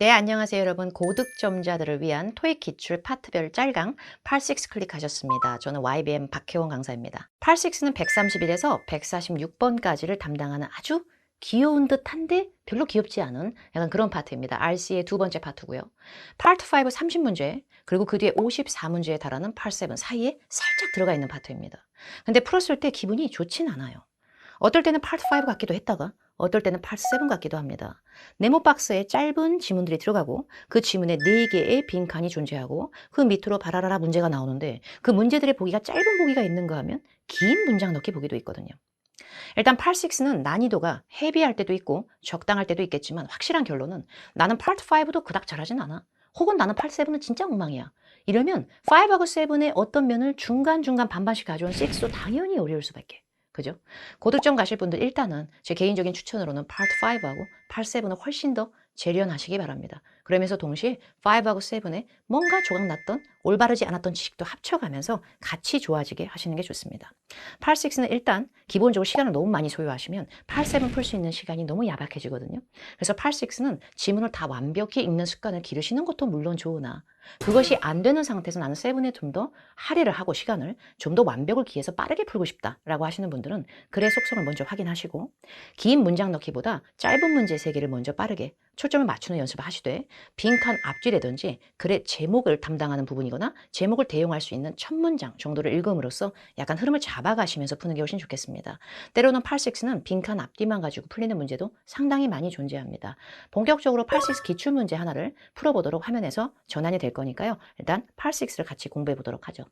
네, 안녕하세요, 여러분. 고득점자들을 위한 토익 기출 파트별 짤강 86 클릭하셨습니다. 저는 YBM 박혜원 강사입니다. 86는 131에서 146번까지를 담당하는 아주 귀여운 듯한데 별로 귀엽지 않은 약간 그런 파트입니다. RC의 두 번째 파트고요. 파트 5 30문제, 그리고 그 뒤에 54문제에 달하는 파트 7 사이에 살짝 들어가 있는 파트입니다. 근데 풀었을 때 기분이 좋진 않아요. 어떨 때는 파트 5 같기도 했다가 어떨 때는 파트 7 같기도 합니다. 네모 박스에 짧은 지문들이 들어가고 그 지문에 4개의 빈 칸이 존재하고 그 밑으로 바라라라 문제가 나오는데 그 문제들의 보기가 짧은 보기가 있는가 하면 긴 문장 넣기 보기도 있거든요. 일단 파트 6는 난이도가 헤비할 때도 있고 적당할 때도 있겠지만 확실한 결론은 나는 파트 5도 그닥 잘하진 않아. 혹은 나는 파트 7은 진짜 엉망이야. 이러면 5하고 7의 어떤 면을 중간중간 반반씩 가져온 6도 당연히 어려울 수밖에. 그죠? 고득점 가실 분들 일단은 제 개인적인 추천으로는 파트 5하고 파트 7은 훨씬 더 재련하시기 바랍니다. 그러면서 동시에 5하고 7에 뭔가 조각 났던 올바르지 않았던 지식도 합쳐가면서 같이 좋아지게 하시는 게 좋습니다. 팔 6는 일단 기본적으로 시간을 너무 많이 소요하시면 팔7풀 수 있는 시간이 너무 야박해지거든요. 그래서 팔 6는 지문을 다 완벽히 읽는 습관을 기르시는 것도 물론 좋으나 그것이 안 되는 상태에서 나는 세븐에 좀 더 할애를 하고 시간을 좀 더 완벽을 기해서 빠르게 풀고 싶다라고 하시는 분들은 글의 속성을 먼저 확인하시고 긴 문장 넣기보다 짧은 문제 세 개를 먼저 빠르게 초점을 맞추는 연습을 하시되 빈칸 앞뒤라든지 글의 제목을 담당하는 부분이거나 제목을 대용할 수 있는 첫 문장 정도를 읽음으로써 약간 흐름을 잡아가시면서 푸는 게 훨씬 좋겠습니다. 때로는 8-6는 빈칸 앞뒤만 가지고 풀리는 문제도 상당히 많이 존재합니다. 본격적으로 8-6 기출 문제 하나를 풀어보도록 화면에서 전환이 될 거니까요. 일단 8-6를 같이 공부해 보도록 하죠.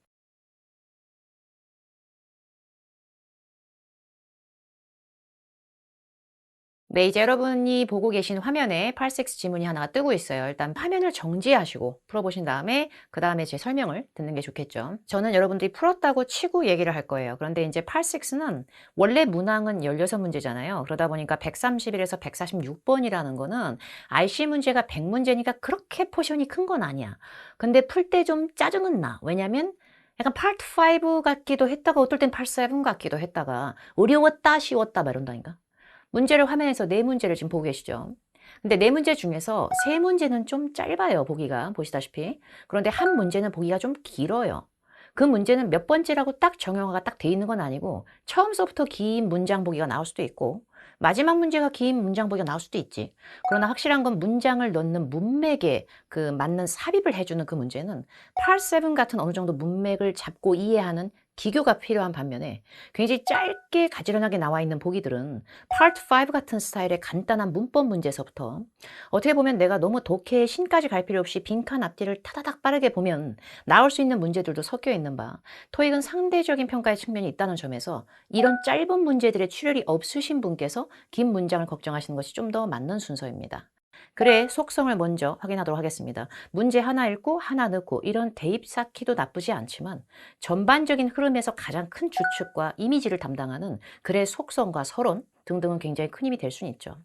네, 이제 여러분이 보고 계신 화면에 86 지문이 하나가 뜨고 있어요. 일단 화면을 정지하시고 풀어보신 다음에 그 다음에 제 설명을 듣는 게 좋겠죠. 저는 여러분들이 풀었다고 치고 얘기를 할 거예요. 그런데 이제 86는 원래 문항은 16문제잖아요. 그러다 보니까 131에서 146번이라는 거는 IC 문제가 100문제니까 그렇게 포션이 큰 건 아니야. 근데 풀 때 좀 짜증은 나. 왜냐면 약간 파트 5 같기도 했다가 어떨 땐 파트 7 같기도 했다가 어려웠다 쉬웠다 막 이런다니까. 문제를 화면에서 네 문제를 지금 보고 계시죠. 근데 네 문제 중에서 세 문제는 좀 짧아요, 보기가. 보시다시피. 그런데 한 문제는 보기가 좀 길어요. 그 문제는 몇 번째라고 딱 정형화가 딱 돼 있는 건 아니고 처음서부터 긴 문장 보기가 나올 수도 있고 마지막 문제가 긴 문장 보기가 나올 수도 있지. 그러나 확실한 건 문장을 넣는 문맥에 그 맞는 삽입을 해주는 그 문제는 8, 7 같은 어느 정도 문맥을 잡고 이해하는 기교가 필요한 반면에 굉장히 짧게 가지런하게 나와 있는 보기들은 파트 5 같은 스타일의 간단한 문법 문제에서부터 어떻게 보면 내가 너무 독해의 신까지 갈 필요 없이 빈칸 앞뒤를 타다닥 빠르게 보면 나올 수 있는 문제들도 섞여 있는 바 토익은 상대적인 평가의 측면이 있다는 점에서 이런 짧은 문제들의 출혈이 없으신 분께서 긴 문장을 걱정하시는 것이 좀 더 맞는 순서입니다. 글의 속성을 먼저 확인하도록 하겠습니다. 문제 하나 읽고 하나 넣고 이런 대입 쌓기도 나쁘지 않지만 전반적인 흐름에서 가장 큰 주축과 이미지를 담당하는 글의 속성과 서론 등등은 굉장히 큰 힘이 될 수는 있죠.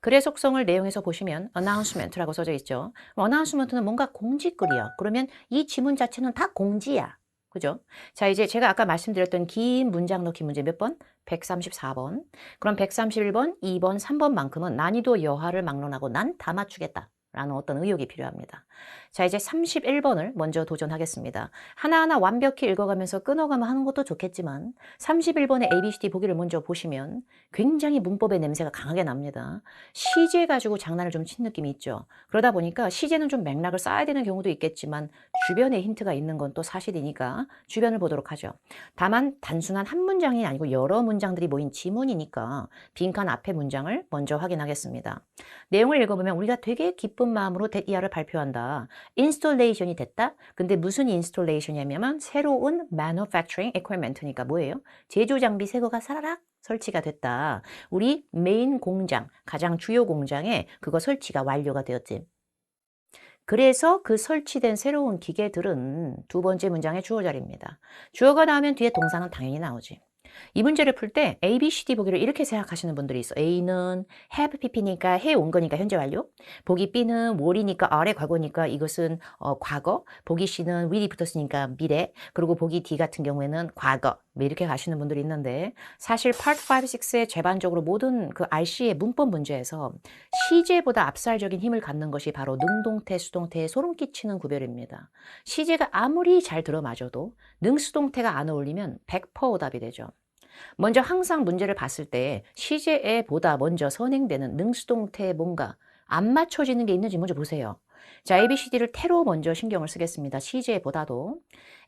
글의 속성을 내용에서 보시면 announcement라고 써져 있죠. announcement는 뭔가 공지글이야. 그러면 이 지문 자체는 다 공지야. 그죠? 자, 이제 제가 아까 말씀드렸던 긴 문장 넣기 문제 몇 번? 134번. 그럼 131번, 2번, 3번만큼은 난이도 여하를 막론하고 난 다 맞추겠다. 라는 어떤 의욕이 필요합니다. 자, 이제 31번을 먼저 도전하겠습니다. 하나하나 완벽히 읽어가면서 끊어가며 하는 것도 좋겠지만 31번의 ABCD 보기를 먼저 보시면 굉장히 문법의 냄새가 강하게 납니다. 시제 가지고 장난을 좀 친 느낌이 있죠. 그러다 보니까 시제는 좀 맥락을 쌓아야 되는 경우도 있겠지만 주변에 힌트가 있는 건 또 사실이니까 주변을 보도록 하죠. 다만 단순한 한 문장이 아니고 여러 문장들이 모인 지문이니까 빈칸 앞에 문장을 먼저 확인하겠습니다. 내용을 읽어보면 우리가 되게 기쁜 마음으로 데이아를 발표한다. 인스톨레이션이 됐다. 근데 무슨 인스톨레이션이냐면 새로운 manufacturing equipment니까 뭐예요? 제조 장비 새 거가 사라락 설치가 됐다. 우리 메인 공장, 가장 주요 공장에 그거 설치가 완료가 되었지. 그래서 그 설치된 새로운 기계들은 두 번째 문장의 주어 자리입니다. 주어가 나오면 뒤에 동사는 당연히 나오지. 이 문제를 풀 때 A, B, C, D 보기를 이렇게 생각하시는 분들이 있어. A는 have pp니까 해온 거니까 현재 완료. 보기 B는 were,이니까 are의 과거니까 이것은 어, 과거. 보기 C는 will이 붙었으니까 미래. 그리고 보기 D 같은 경우에는 과거, 뭐 이렇게 가시는 분들이 있는데 사실 Part 5, 6의 제반적으로 모든 그 RC의 문법 문제에서 시제보다 압살적인 힘을 갖는 것이 바로 능동태, 수동태의 소름 끼치는 구별입니다. 시제가 아무리 잘 들어맞아도 능수동태가 안 어울리면 100% 오답이 되죠. 먼저 항상 문제를 봤을 때 시제에 보다 먼저 선행되는 능수동태에 뭔가 안 맞춰지는 게 있는지 먼저 보세요. 자, ABCD를 태로 먼저 신경을 쓰겠습니다. 시제보다도.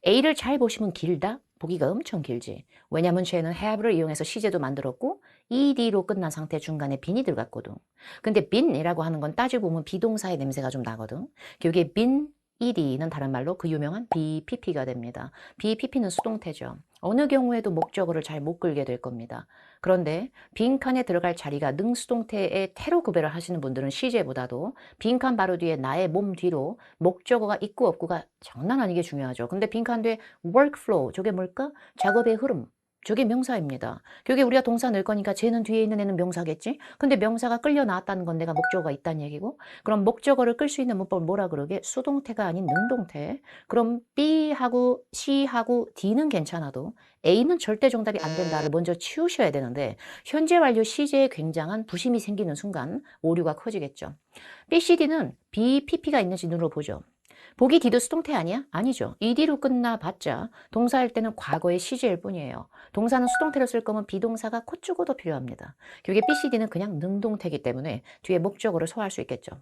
A를 잘 보시면 길다? 보기가 엄청 길지. 왜냐면 쟤는 have를 이용해서 시제도 만들었고 ed로 끝난 상태 중간에 빈이 들어갔거든. 근데 been이라고 하는 건 따지고 보면 비동사의 냄새가 좀 나거든. 여기에 been, ed는 다른 말로 그 유명한 BPP가 됩니다. BPP는 수동태죠. 어느 경우에도 목적어를 잘 못 끌게 될 겁니다. 그런데 빈칸에 들어갈 자리가 능수동태의 태로 구별을 하시는 분들은 시제보다도 빈칸 바로 뒤에 나의 몸 뒤로 목적어가 있고 없고가 장난 아니게 중요하죠. 근데 빈칸 뒤에 workflow, 저게 뭘까? 작업의 흐름. 저게 명사입니다. 여기 우리가 동사 넣을 거니까 쟤는 뒤에 있는 애는 명사겠지? 근데 명사가 끌려 나왔다는 건 내가 목적어가 있다는 얘기고 그럼 목적어를 끌 수 있는 문법을 뭐라 그러게? 수동태가 아닌 능동태. 그럼 B하고 C하고 D는 괜찮아도 A는 절대 정답이 안 된다를 먼저 치우셔야 되는데 현재 완료 시제에 굉장한 부심이 생기는 순간 오류가 커지겠죠. B, C, D는 B, PP가 있는지 눈으로 보죠. 보기 D도 수동태 아니야? 아니죠. ED로 끝나봤자 동사일 때는 과거의 시제일 뿐이에요. 동사는 수동태로 쓸 거면 비동사가 코주고도 필요합니다. 여기 BCD는 그냥 능동태이기 때문에 뒤에 목적어를 소화할 수 있겠죠.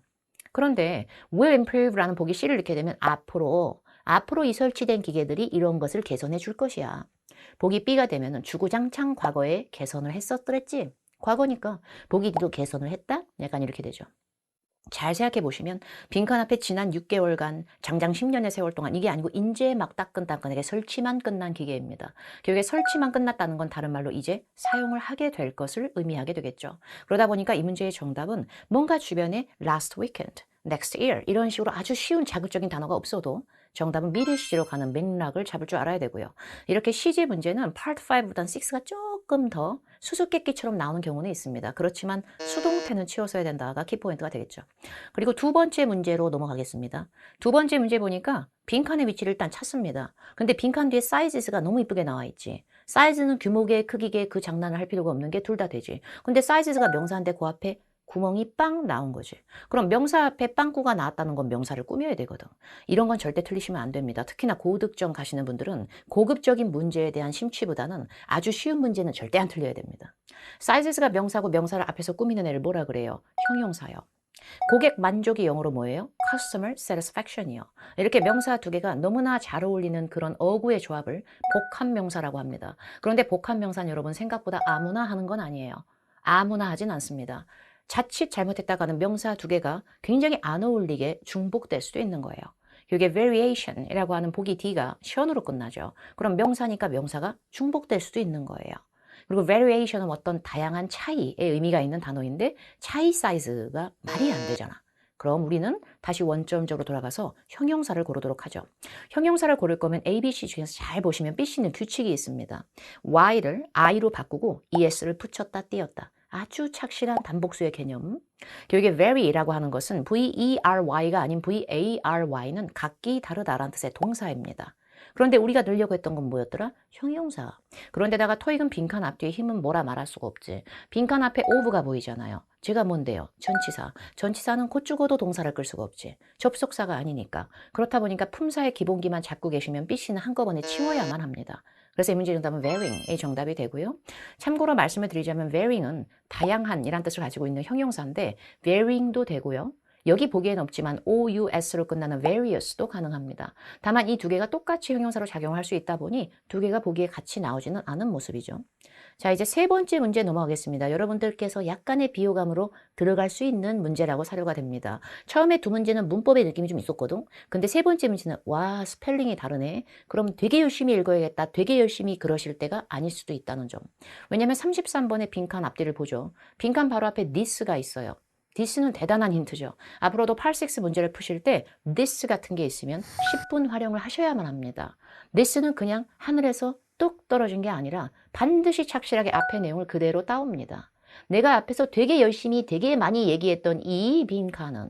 그런데 will improve라는 보기 C를 넣게 되면 앞으로 앞으로 이 설치된 기계들이 이런 것을 개선해 줄 것이야. 보기 B가 되면 주구장창 과거에 개선을 했었더랬지. 과거니까 보기 D도 개선을 했다? 약간 이렇게 되죠. 잘 생각해 보시면 빈칸 앞에 지난 6개월간 장장 10년의 세월 동안 이게 아니고 인제 막 따끈따끈하게 설치만 끝난 기계입니다. 결국에 설치만 끝났다는 건 다른 말로 이제 사용을 하게 될 것을 의미하게 되겠죠. 그러다 보니까 이 문제의 정답은 뭔가 주변에 last weekend, next year 이런 식으로 아주 쉬운 자극적인 단어가 없어도 정답은 미래 시제로 가는 맥락을 잡을 줄 알아야 되고요. 이렇게 시제 문제는 Part 5보단 6가 조금 더 수수께끼처럼 나오는 경우는 있습니다. 그렇지만 수동태는 치워서야 된다가 키포인트가 되겠죠. 그리고 두 번째 문제로 넘어가겠습니다. 두 번째 문제 보니까 빈칸의 위치를 일단 찾습니다. 근데 빈칸 뒤에 사이즈가 너무 이쁘게 나와 있지. 사이즈는 규모계, 크기계 그 장난을 할 필요가 없는 게 둘 다 되지. 근데 사이즈가 명사인데 그 앞에 구멍이 빵 나온 거지. 그럼 명사 앞에 빵꾸가 나왔다는 건 명사를 꾸며야 되거든. 이런 건 절대 틀리시면 안 됩니다. 특히나 고득점 가시는 분들은 고급적인 문제에 대한 심취보다는 아주 쉬운 문제는 절대 안 틀려야 됩니다. 사이즈가 명사고 명사를 앞에서 꾸미는 애를 뭐라 그래요? 형용사요. 고객 만족이 영어로 뭐예요? Customer satisfaction이요. 이렇게 명사 두 개가 너무나 잘 어울리는 그런 어구의 조합을 복합 명사라고 합니다. 그런데 복합 명사는 여러분 생각보다 아무나 하는 건 아니에요. 아무나 하진 않습니다. 자칫 잘못했다가 는 명사 두 개가 굉장히 안 어울리게 중복될 수도 있는 거예요. 이게 variation이라고 하는 보기 D가 션으로 끝나죠. 그럼 명사니까 명사가 중복될 수도 있는 거예요. 그리고 variation은 어떤 다양한 차이의 의미가 있는 단어인데 차이 사이즈가 말이 안 되잖아. 그럼 우리는 다시 원점적으로 돌아가서 형용사를 고르도록 하죠. 형용사를 고를 거면 A, B, C 중에서 잘 보시면 B, C는 규칙이 있습니다. Y를 I로 바꾸고 ES를 붙였다 띄었다. 아주 착실한 반복수의 개념. 교육의 very라고 하는 것은 V-E-R-Y가 아닌 V-A-R-Y는 각기 다르다라는 뜻의 동사입니다. 그런데 우리가 넣으려고 했던 건 뭐였더라? 형용사. 그런데다가 토익은 빈칸 앞뒤에 힘은 뭐라 말할 수가 없지. 빈칸 앞에 of가 보이잖아요. 제가 뭔데요? 전치사. 전치사는 곧 죽어도 동사를 끌 수가 없지. 접속사가 아니니까. 그렇다 보니까 품사의 기본기만 잡고 계시면 BC는 한꺼번에 치워야만 합니다. 그래서 이 문제 정답은 varying이 정답이 되고요. 참고로 말씀을 드리자면 varying은 다양한 이란 뜻을 가지고 있는 형용사인데 varying도 되고요. 여기 보기엔 없지만 OUS로 끝나는 various도 가능합니다. 다만 이 두 개가 똑같이 형용사로 작용할 수 있다 보니 두 개가 보기에 같이 나오지는 않은 모습이죠. 자, 이제 세 번째 문제 넘어가겠습니다. 여러분들께서 약간의 비호감으로 들어갈 수 있는 문제라고 사료가 됩니다. 처음에 두 문제는 문법의 느낌이 좀 있었거든. 근데 세 번째 문제는 와, 스펠링이 다르네. 그럼 되게 열심히 읽어야겠다. 되게 열심히 그러실 때가 아닐 수도 있다는 점. 왜냐면 33번의 빈칸 앞뒤를 보죠. 빈칸 바로 앞에 this가 있어요. This는 대단한 힌트죠. 앞으로도 8, 6 문제를 푸실 때 this 같은 게 있으면 10분 활용을 하셔야만 합니다. this는 그냥 하늘에서 뚝 떨어진 게 아니라 반드시 착실하게 앞의 내용을 그대로 따옵니다. 내가 앞에서 되게 열심히 되게 많이 얘기했던 이 빈칸은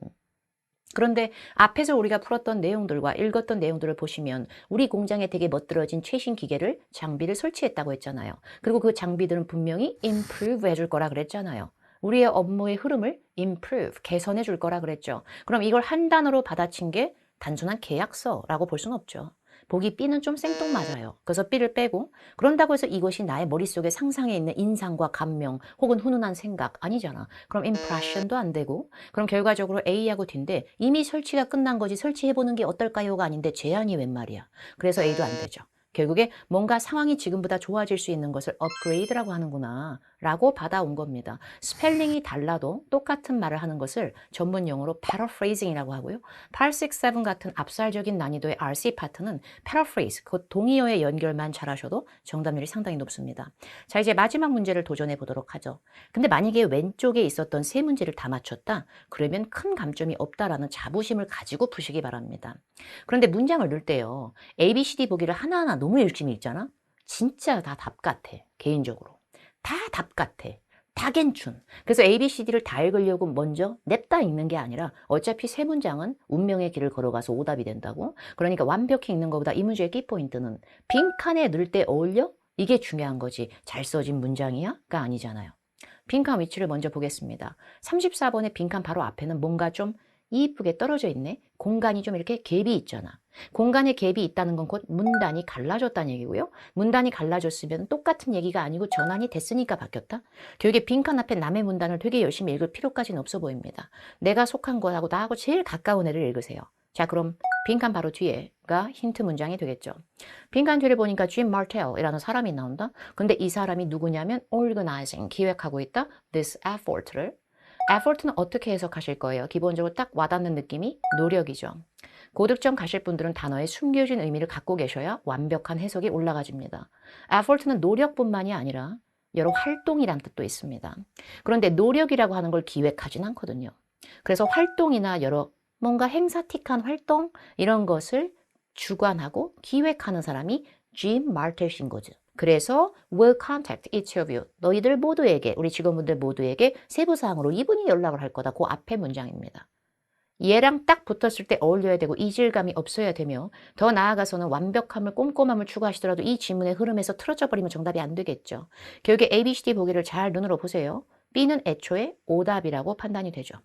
그런데 앞에서 우리가 풀었던 내용들과 읽었던 내용들을 보시면 우리 공장에 되게 멋들어진 최신 기계를 장비를 설치했다고 했잖아요. 그리고 그 장비들은 분명히 improve 해줄 거라 그랬잖아요. 우리의 업무의 흐름을 improve, 개선해 줄 거라 그랬죠. 그럼 이걸 한 단어로 받아친 게 단순한 계약서라고 볼 수는 없죠. 보기 B는 좀 생뚱맞아요. 그래서 B를 빼고 그런다고 해서 이것이 나의 머릿속에 상상해 있는 인상과 감명 혹은 훈훈한 생각 아니잖아. 그럼 impression도 안 되고 그럼 결과적으로 A하고 D인데 이미 설치가 끝난 거지 설치해보는 게 어떨까요가 아닌데 제한이 웬 말이야. 그래서 A도 안 되죠. 결국에 뭔가 상황이 지금보다 좋아질 수 있는 것을 업그레이드라고 하는구나 라고 받아온 겁니다. 스펠링이 달라도 똑같은 말을 하는 것을 전문 용어로 paraphrasing이라고 하고요. 867 같은 압살적인 난이도의 RC 파트는 paraphrase, 그 동의어의 연결만 잘하셔도 정답률이 상당히 높습니다. 자, 이제 마지막 문제를 도전해 보도록 하죠. 근데 만약에 왼쪽에 있었던 세 문제를 다 맞췄다? 그러면 큰 감점이 없다라는 자부심을 가지고 푸시기 바랍니다. 그런데 문장을 넣을 때요. A, B, C, D 보기를 하나하나 너무 열심히 읽잖아? 진짜 다 답 같아, 개인적으로. 다 답 같아. 다 괜춘. 그래서 A, B, C, D를 다 읽으려고 먼저 냅다 읽는 게 아니라 어차피 세 문장은 운명의 길을 걸어가서 오답이 된다고. 그러니까 완벽히 읽는 것보다 이 문제의 키포인트는 빈칸에 넣을 때 어울려? 이게 중요한 거지. 잘 써진 문장이야?가 아니잖아요. 빈칸 위치를 먼저 보겠습니다. 34번의 빈칸 바로 앞에는 뭔가 좀 이쁘게 떨어져 있네. 공간이 좀 이렇게 갭이 있잖아. 공간에 갭이 있다는 건 곧 문단이 갈라졌다는 얘기고요. 문단이 갈라졌으면 똑같은 얘기가 아니고 전환이 됐으니까 바뀌었다. 결국에 빈칸 앞에 남의 문단을 되게 열심히 읽을 필요까지는 없어 보입니다. 내가 속한 거하고 나하고 제일 가까운 애를 읽으세요. 자 그럼 빈칸 바로 뒤에가 힌트 문장이 되겠죠. 빈칸 뒤를 보니까 짐 마텔이라는 사람이 나온다. 근데 이 사람이 누구냐면 organizing, 기획하고 있다. this effort를 effort는 어떻게 해석하실 거예요? 기본적으로 딱 와닿는 느낌이 노력이죠. 고득점 가실 분들은 단어에 숨겨진 의미를 갖고 계셔야 완벽한 해석이 올라가집니다. effort는 노력뿐만이 아니라 여러 활동이란 뜻도 있습니다. 그런데 노력이라고 하는 걸 기획하진 않거든요. 그래서 활동이나 여러 뭔가 행사틱한 활동 이런 것을 주관하고 기획하는 사람이 짐 마르텔신 거죠. 그래서 will contact each of you. 너희들 모두에게, 우리 직원분들 모두에게 세부사항으로 이분이 연락을 할 거다. 그 앞에 문장입니다. 얘랑 딱 붙었을 때 어울려야 되고 이질감이 없어야 되며 더 나아가서는 완벽함을 꼼꼼함을 추구하시더라도 이 지문의 흐름에서 틀어져 버리면 정답이 안 되겠죠. 결국에 A, B, C, D 보기를 잘 눈으로 보세요. B는 애초에 오답이라고 판단이 되죠.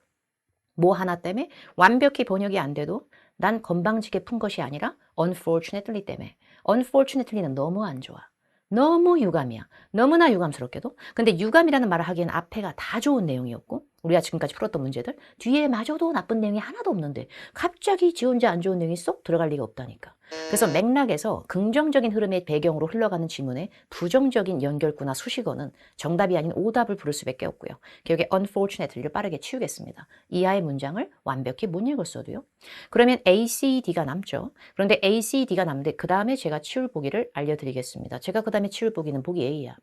뭐 하나 때문에 완벽히 번역이 안 돼도 난 건방지게 푼 것이 아니라 unfortunately 때문에 unfortunately는 너무 안 좋아. 너무 유감이야. 너무나 유감스럽게도. 근데 유감이라는 말을 하기엔 앞에가 다 좋은 내용이었고 우리가 지금까지 풀었던 문제들 뒤에 마저도 나쁜 내용이 하나도 없는데 갑자기 지 혼자 안 좋은 내용이 쏙 들어갈 리가 없다니까. 그래서 맥락에서 긍정적인 흐름의 배경으로 흘러가는 지문에 부정적인 연결구나 수식어는 정답이 아닌 오답을 부를 수밖에 없고요. 결국에 unfortunately를 빠르게 치우겠습니다. 이하의 문장을 완벽히 못 읽었어도요. 그러면 A, C, D가 남죠. 그런데 A, C, D가 남는데 그 다음에 제가 치울 보기를 알려드리겠습니다. 제가 그 다음에 치울 보기는 보기 A야.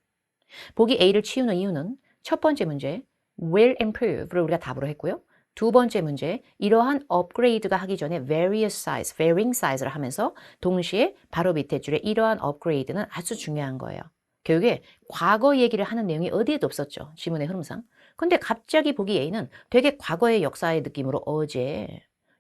보기 A를 치우는 이유는 첫 번째 문제 will improve를 우리가 답으로 했고요. 두 번째 문제, 이러한 업그레이드가 하기 전에 various size, varying size를 하면서 동시에 바로 밑에 줄에 이러한 업그레이드는 아주 중요한 거예요. 결국에 과거 얘기를 하는 내용이 어디에도 없었죠. 지문의 흐름상. 근데 갑자기 보기 A는 되게 과거의 역사의 느낌으로 어제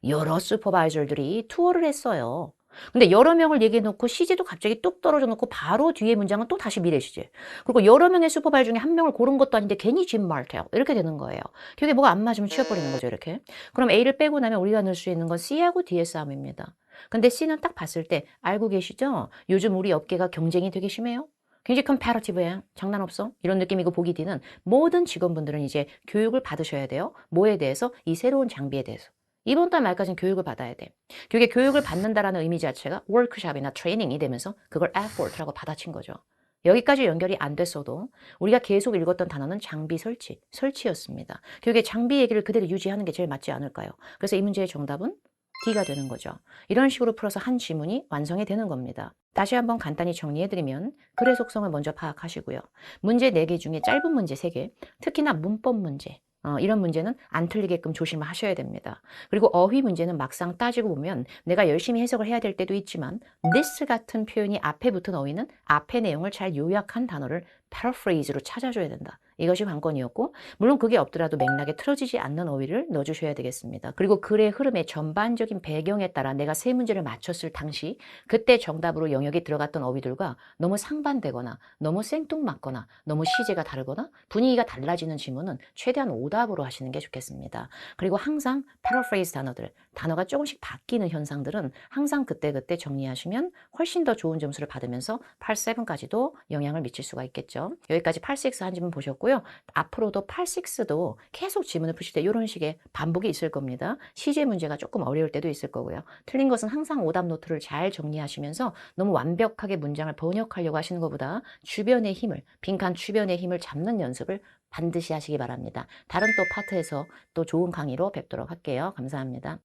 여러 슈퍼바이저들이 투어를 했어요. 근데 여러 명을 얘기해 놓고 시제도 갑자기 뚝 떨어져 놓고 바로 뒤에 문장은 또 다시 미래 시제. 그리고 여러 명의 슈퍼바이 중에 한 명을 고른 것도 아닌데 괜히 짐 말텔 이렇게 되는 거예요. 결국에 뭐가 안 맞으면 치워버리는 거죠 이렇게. 그럼 A를 빼고 나면 우리가 넣을 수 있는 건 C하고 D의 싸움입니다. 근데 C는 딱 봤을 때 알고 계시죠? 요즘 우리 업계가 경쟁이 되게 심해요. 굉장히 컴패러티브야. 장난 없어. 이런 느낌이고 보기 D는 모든 직원분들은 이제 교육을 받으셔야 돼요. 뭐에 대해서? 이 새로운 장비에 대해서. 이번 달 말까지는 교육을 받아야 돼. 그게 교육을 받는다라는 의미 자체가 워크샵이나 트레이닝이 되면서 그걸 effort라고 받아친 거죠. 여기까지 연결이 안 됐어도 우리가 계속 읽었던 단어는 장비 설치, 설치였습니다. 교육의 장비 얘기를 그대로 유지하는 게 제일 맞지 않을까요? 그래서 이 문제의 정답은 D가 되는 거죠. 이런 식으로 풀어서 한 지문이 완성이 되는 겁니다. 다시 한번 간단히 정리해드리면 글의 속성을 먼저 파악하시고요. 문제 4개 중에 짧은 문제 3개, 특히나 문법 문제, 어, 이런 문제는 안 틀리게끔 조심하셔야 됩니다. 그리고 어휘 문제는 막상 따지고 보면 내가 열심히 해석을 해야 될 때도 있지만 this 같은 표현이 앞에 붙은 어휘는 앞의 내용을 잘 요약한 단어를 패러프레이즈로 찾아줘야 된다. 이것이 관건이었고 물론 그게 없더라도 맥락에 틀어지지 않는 어휘를 넣어주셔야 되겠습니다. 그리고 글의 흐름의 전반적인 배경에 따라 내가 세 문제를 맞췄을 당시 그때 정답으로 영역에 들어갔던 어휘들과 너무 상반되거나 너무 생뚱맞거나 너무 시제가 다르거나 분위기가 달라지는 질문은 최대한 오답으로 하시는 게 좋겠습니다. 그리고 항상 패러프레이즈 단어들, 단어가 조금씩 바뀌는 현상들은 항상 그때그때 정리하시면 훨씬 더 좋은 점수를 받으면서 87까지도 영향을 미칠 수가 있겠죠. 여기까지 86한 질문 보셨고요. 앞으로도 86도 계속 지문을 푸실 때 이런 식의 반복이 있을 겁니다. 시제 문제가 조금 어려울 때도 있을 거고요. 틀린 것은 항상 오답 노트를 잘 정리하시면서 너무 완벽하게 문장을 번역하려고 하시는 것보다 주변의 힘을, 빈칸 주변의 힘을 잡는 연습을 반드시 하시기 바랍니다. 다른 또 파트에서 또 좋은 강의로 뵙도록 할게요. 감사합니다.